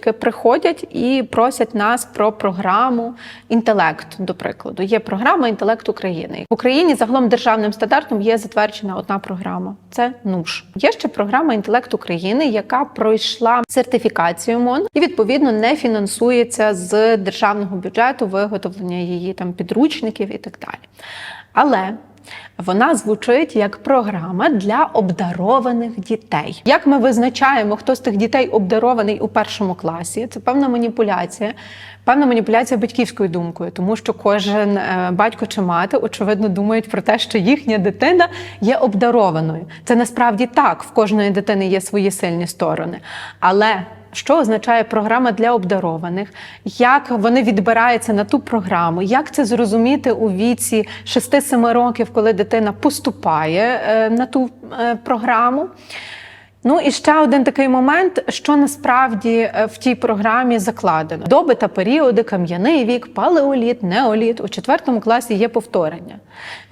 Приходять і просять нас про програму інтелект. До прикладу, є програма інтелект України в Україні. Загалом державним стандартом є затверджена одна програма. Це НУШ. Є ще програма інтелект України, яка пройшла сертифікацію МОН і відповідно не фінансується з державного бюджету виготовлення її там підручників і так далі. Але вона звучить як програма для обдарованих дітей. Як ми визначаємо, хто з тих дітей обдарований у першому класі? Це певна маніпуляція, певна маніпуляція батьківською думкою, тому що кожен е, батько чи мати очевидно думають про те, що їхня дитина є обдарованою. Це насправді так, в кожної дитини є свої сильні сторони. Але що означає програма для обдарованих, як вони відбираються на ту програму, як це зрозуміти у віці 6-7 років, коли дитина поступає е, на ту е, програму. Ну і ще один такий момент, що насправді е, в тій програмі закладено: доби та періоди, кам'яний вік, палеоліт, неоліт. У четвертому класі є повторення.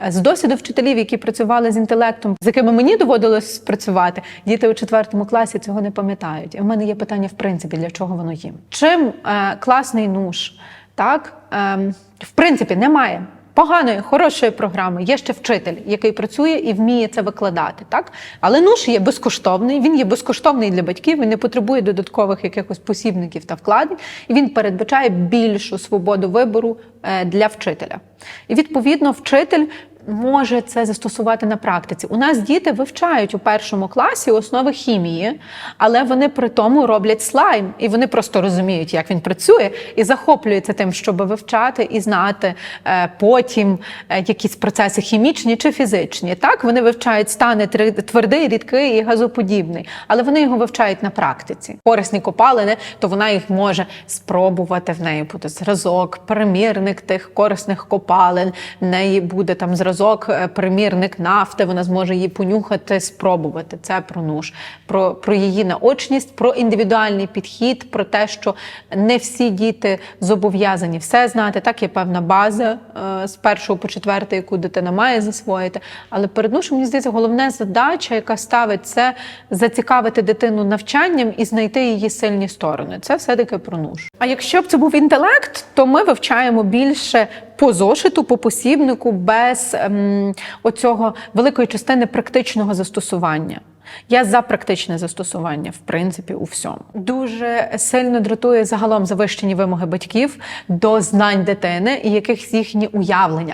Е, З досвіду вчителів, які працювали з інтелектом, з якими мені доводилось працювати, діти у четвертому класі цього не пам'ятають. І в мене є питання, в принципі, для чого воно їм. Чим е, класний нуж, так е, в принципі немає. Поганої, хорошої програми є ще вчитель, який працює і вміє це викладати, так але НУШ є безкоштовний. Він є безкоштовний для батьків. Він не потребує додаткових якихось посібників та вкладень. І він передбачає більшу свободу вибору е, для вчителя. І відповідно, вчитель може це застосувати на практиці. У нас діти вивчають у першому класі основи хімії, але вони при тому роблять слайм, і вони просто розуміють, як він працює, і захоплюються тим, щоб вивчати і знати е, потім е, якісь процеси хімічні чи фізичні. Так, вони вивчають стани твердий, рідкий і газоподібний, але вони його вивчають на практиці. Корисні копалини, то вона їх може спробувати в неї буде зразок, примірник тих корисних копалин. В неї буде там зразок, е, примірник нафти. Вона зможе її понюхати, спробувати. Це про нуж, про, про її наочність, про індивідуальний підхід, про те, що не всі діти зобов'язані все знати. Так є певна база е, з першого по четвертий, яку дитина має засвоїти. Але перед нушем, мені здається, головна задача, яка ставить це зацікавити дитину навчанням і знайти її сильні сторони. Це все-таки про нуж. А якщо б це був інтелект, то ми вивчаємо більше по зошиту, по посібнику, без ем, оцього великої частини практичного застосування. Я за практичне застосування, в принципі, у всьому. Дуже сильно дратує загалом завищені вимоги батьків до знань дитини і якихось їхні уявлення.